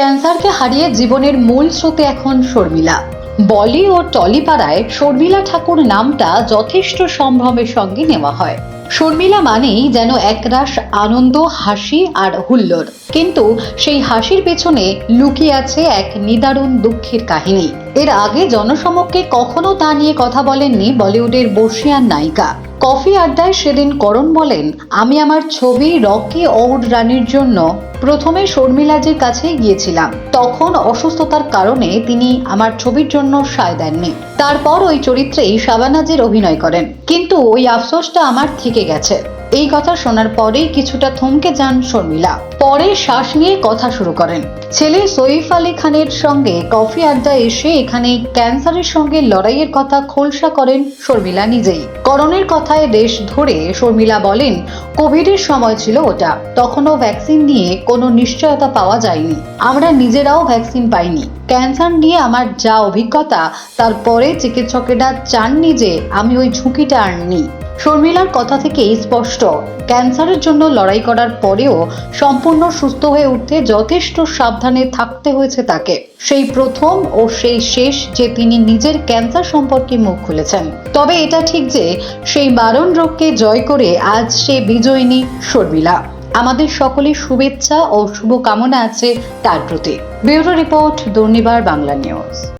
ক্যান্সারকে হারিয়ে জীবনের মূল স্রোতে এখন শর্মিলা। বলি ও টলিপাড়ায় শর্মিলা ঠাকুর নামটা যথেষ্ট সম্ভ্রমের সঙ্গে নেওয়া হয়। শর্মিলা মানেই যেন একরাশ আনন্দ, হাসি আর হুল্লোড়। কিন্তু সেই হাসির পেছনে লুকিয়ে আছে এক নিদারুণ দুঃখের কাহিনী। এর আগে জনসমক্ষে কখনো তা নিয়ে কথা বলেননি বলিউডের বর্ষিয়ান নায়িকা। কফি আড্ডায় সেদিন করণ বলেন, আমি আমার ছবি রকি অউড রানীর জন্য প্রথমে শর্মিলাজির কাছে গিয়েছিলাম। তখন অসুস্থতার কারণে তিনি আমার ছবির জন্য সায় দেননি। তারপর ওই চরিত্রেই শাবানাজের অভিনয় করেন। কিন্তু ওই আফসোসটা আমার থেকে গেছে। এই কথা শোনার পরেই কিছুটা থমকে যান শর্মিলা। পরে শ্বাস নিয়ে কথা শুরু করেন। ছেলে সইফ আলী খানের সঙ্গে কফি আড্ডা এসে এখানে ক্যান্সারের সঙ্গে লড়াইয়ের কথা খোলসা করেন শর্মিলা নিজেই। করণের কথায় দেশ ধরে শর্মিলা বলেন, কোভিডের সময় ছিল ওটা। তখনও ভ্যাকসিন নিয়ে কোনো নিশ্চয়তা পাওয়া যায়নি। আমরা নিজেরাও ভ্যাকসিন পাইনি। ক্যান্সার নিয়ে আমার যা অভিজ্ঞতা, তারপরে চিকিৎসকেরা চাননি যে আমি ওই ঝুঁকিটা আর নিই শর্মিলার কথা থেকেই স্পষ্ট। ক্যান্সারের জন্য লড়াই করার পরেও সম্পূর্ণ সুস্থ হয়ে উঠতে যথেষ্ট সাবধানে থাকতে হয়েছে তাকে। সেই প্রথম ও সেই শেষ যে তিনি নিজের ক্যান্সার সম্পর্কে মুখ খুলেছেন। তবে এটা ঠিক যে সেই মারণ রোগকে জয় করে আজ সে বিজয়িনী শর্মিলা। আমাদের সকলের শুভেচ্ছা ও শুভকামনা আছে তার প্রতি। Bureau report Durnibar Bangla news.